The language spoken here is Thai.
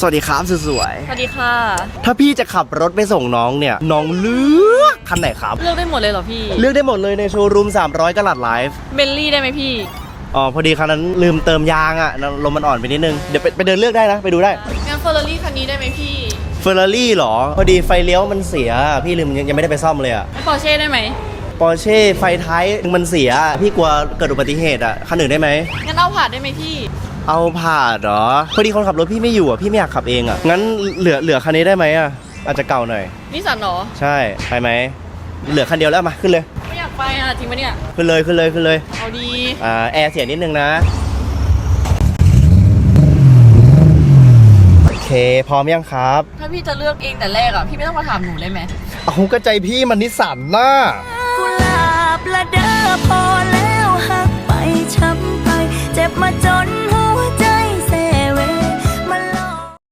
สวัสดีครับสวยสวัสดีค่ะ ๆถ้าพี่จะขับรถไปส่งน้องเนี่ย น้องเลือกคันไหนครับ เลือกได้หมดเลยเหรอพี่เลือกได้หมดเลยในโชว์รูม 300กะลัดไลฟ์เบลลี่ได้ไหมพี่ อ๋อพอดีคันนั้นลืมเติมยางอะลมมันอ่อนไปนิดนึง เดี๋ยวไปไปเดินเลือกได้นะ ไปดูได้งั้นเฟอร์รารี่คันนี้ได้ไหมพี่เฟอร์รารี่หรอ พอดีไฟเลี้ยวมันเสีย พี่ลืมยังยังไม่ได้ไปซ่อมเลยอะปอร์เช่ได้ไหมปอร์เช่ไฟท้ายมันเสีย พี่กลัวเกิดอุบัติเหตุอะคันอื่นได้ไหมงั้นเอาผ่านได้ไหมพี่ เอาผ่านเหรอ พอดีคนขับรถพี่ไม่อยู่อะพี่ไม่อยากขับเองอะงั้นเหลือเหลือคันนี้ได้ไหมอะอาจจะเก่าหน่อย นิสสันเหรอ ใช่ ไปไหม เหลือคันเดียวแล้วมาขึ้นเลย ไม่อยากไปอะจริงปะเนี่ย ขึ้นเลยขึ้นเลยขึ้นเลย เอาดี อ่าแอร์เสียนิดนึงนะ โอเค พร้อมยังครับถ้าพี่จะเลือกเองแต่แรกอะพี่ไม่ต้องมาถามหนูได้ไหม เอากระใจพี่มันนิสสันน่ะ กุหลาบละเด้อพอ